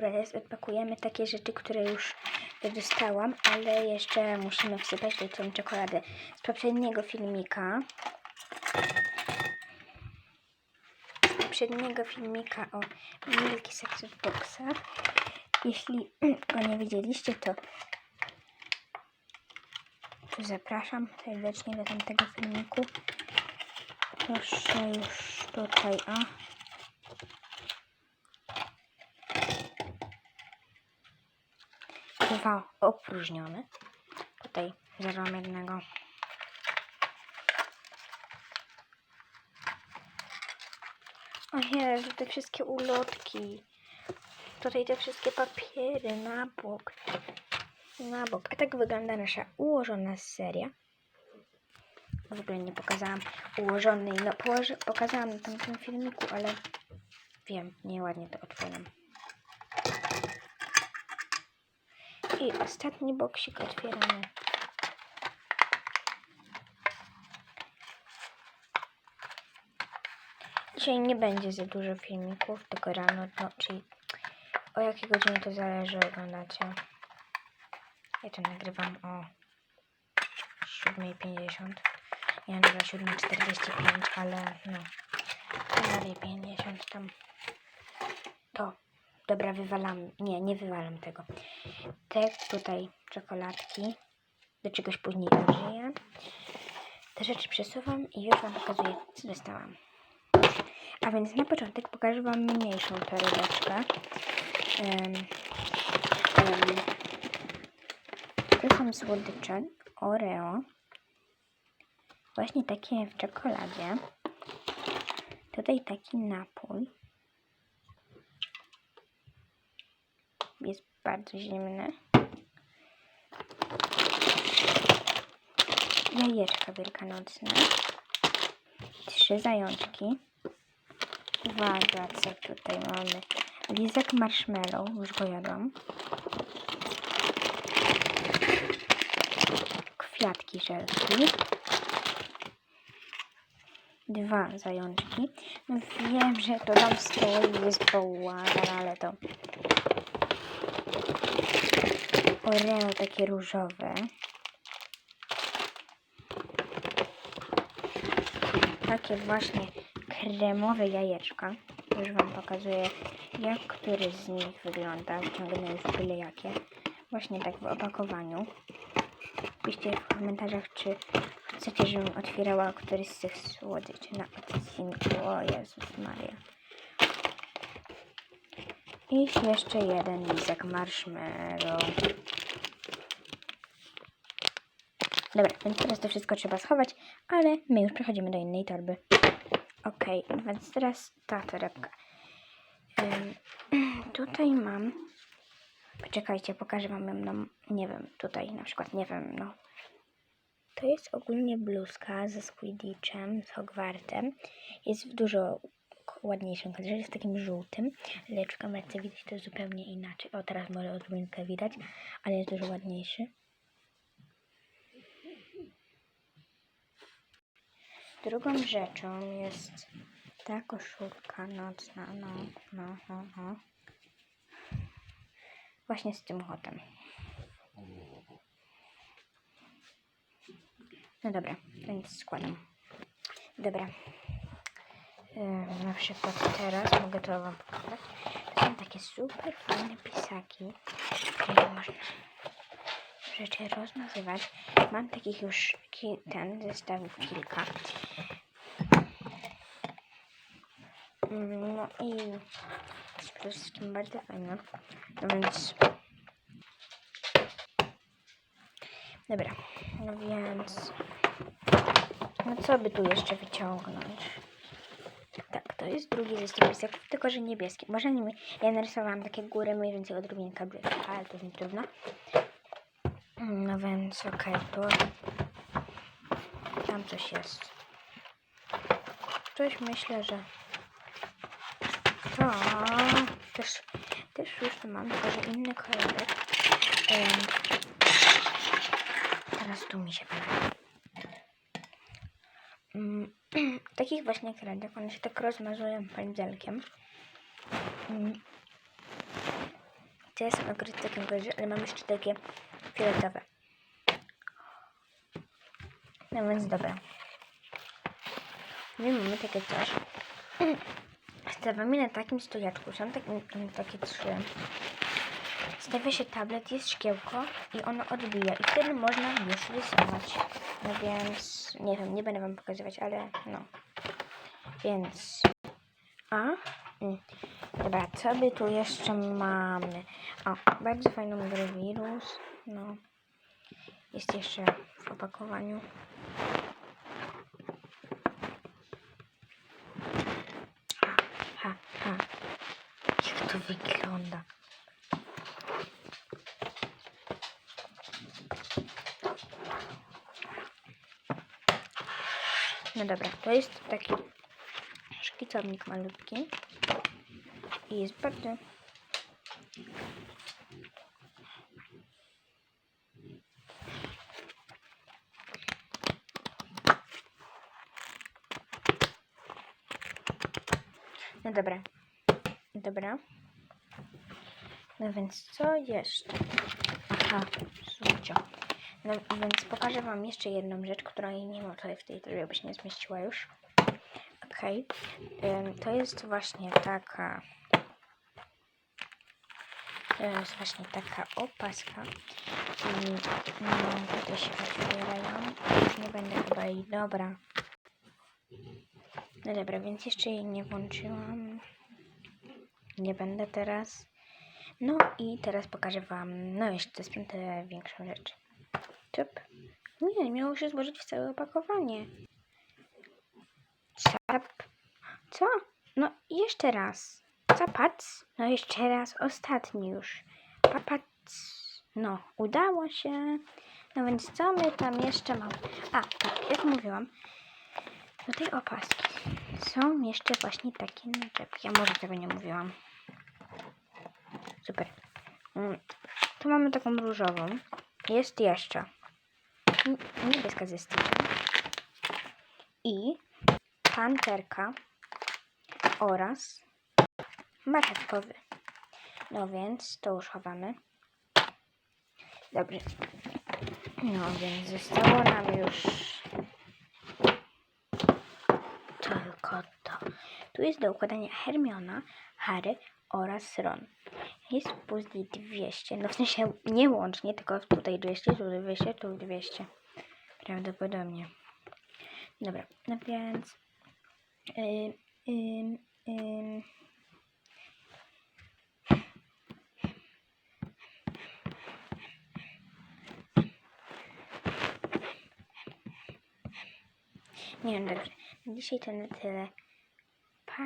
teraz odpakujemy takie rzeczy, które już dostałam, ale jeszcze musimy wsypać do tą czekoladę z poprzedniego filmika. Z poprzedniego filmika o Milky Success Boxach. Jeśli go nie widzieliście, to zapraszam serdecznie do tamtego filmiku. Proszę już tutaj, a. Dwa opróżnione. Tutaj zerwam jednego. O Jezu, te wszystkie ulotki. Tutaj te wszystkie papiery na bok. Na bok. A tak wygląda nasza ułożona seria. W ogóle nie pokazałam ułożonej. No, pokazałam na tamtym filmiku, ale wiem, nieładnie to otwieram. I ostatni boksik otwieramy. Dzisiaj nie będzie za dużo filmików, tylko rano, no, czyli o jakiej godzinie to zależy oglądacie. Ja to nagrywam o 7.50. Ja nagrywam 7.45, ale no, dalej 50 tam. To, dobra, wywalam, nie, nie wywalam tego. Te tutaj czekoladki, do czegoś później użyję. Te rzeczy przesuwam i już Wam pokazuję, co dostałam. A więc na początek pokażę Wam mniejszą torebeczkę. Em, em, to są słodycze Oreo. Właśnie takie w czekoladzie. Tutaj taki napój. Jest bardzo zimny. Jajeczka wielkanocne. Trzy zajączki. Uwaga, co tutaj mamy. Lizak marshmallow, już go jadłam. Kwiatki żelki. Dwa zajączki. Wiem, że to tam stoi, jest bałagan, ale to... Oreo takie różowe. Takie właśnie kremowe jajeczka. Już Wam pokazuję, jak który z nich wygląda. Wciągnę już byle jakie. Właśnie tak w opakowaniu. Piszcie w komentarzach, czy chcecie, żebym otwierała któryś z tych słodyczy na odcinku. O Jezus Maria. I jeszcze jeden lizek marshmallow. Dobra, więc teraz to wszystko trzeba schować, ale my już przechodzimy do innej torby. Okej, więc teraz ta torebka. Ym, tutaj mam. Poczekajcie, pokażę wam ją, no, nie wiem, tutaj na przykład, nie wiem, no. To jest ogólnie bluzka ze Squidditchem, z Hogwartem. Jest w dużo ładniejszym kolorze, jest takim żółtym, ale w kamerce widać to zupełnie inaczej. O, teraz może odrobinkę widać, ale jest dużo ładniejszy. Drugą rzeczą jest ta koszulka nocna, no, no, no, no. Właśnie z tym kotem. No dobra, więc składam. Dobra. Ym, na przykład teraz mogę to wam pokazać. To są takie super fajne pisaki, które można rzeczy rozmazywać. Mam takich już ki- ten zestawów kilka. No i jest przede wszystkim bardzo fajne. No więc. Dobra, no więc. No co by tu jeszcze wyciągnąć? To jest drugi zestaw pisaków, tylko że niebieski. Może nie, ja narysowałam takie góry mniej więcej odrobinkę brzydka, ale to nie trudno. No więc okej, tu tam coś jest. Coś myślę, że to też, też już tu mam, tylko że inny kolorek. Em, teraz tu mi się podoba. takich właśnie kredek, one się tak rozmazują pędzelkiem. Mm. Te są akurat takim kolorze, ale mam jeszcze takie fioletowe. No więc dobra. My mamy takie coś. Stawiamy na takim stojaczku. Są tak, mm, takie trzy. Stawia się tablet, jest szkiełko i ono odbija. I wtedy można już rysować. No więc, nie wiem, nie będę wam pokazywać, ale no. Więc, a, mm. dobra, co by tu jeszcze mamy? O, bardzo fajną grę wirus. No, jest jeszcze w opakowaniu. Ha, ha. Jak to wygląda? No dobra, to jest taki szkicownik malutki. I jest bardzo... No dobra. Dobra. No więc co jeszcze? Aha, słuchajcie. No więc pokażę wam jeszcze jedną rzecz, której nie ma tutaj w tej torbie, bo się nie zmieściła już. Okej. To jest właśnie taka... To jest właśnie taka opaska. I no, tutaj się otwierają. Nie będę chyba jej... Dobra. No dobra, więc jeszcze jej nie włączyłam. Nie będę teraz. No i teraz pokażę wam, no jeszcze te większą rzecz. Czep. Nie, miało się złożyć w całe opakowanie. Czap. Co? No jeszcze raz. Zapac. No jeszcze raz, ostatni już. Papac. No, udało się. No więc co my tam jeszcze mamy? A, tak, jak mówiłam, do tej opaski są jeszcze właśnie takie naczepki. Ja może tego nie mówiłam. Super. Mm, Tu mamy taką różową. Jest jeszcze niebieska ze styczem i panterka oraz marchewkowy. No więc to już chowamy. Dobrze. No więc zostało nam już tylko to. Tu jest do układania Hermiona, Harry oraz Ron. Jest puzli 200, no w sensie nie łącznie, tylko tutaj 200, tu 200, tu 200. Prawdopodobnie. Dobra, no więc... Ym, ym, ym. Nie wiem, dobrze. Dzisiaj to na tyle. Pa!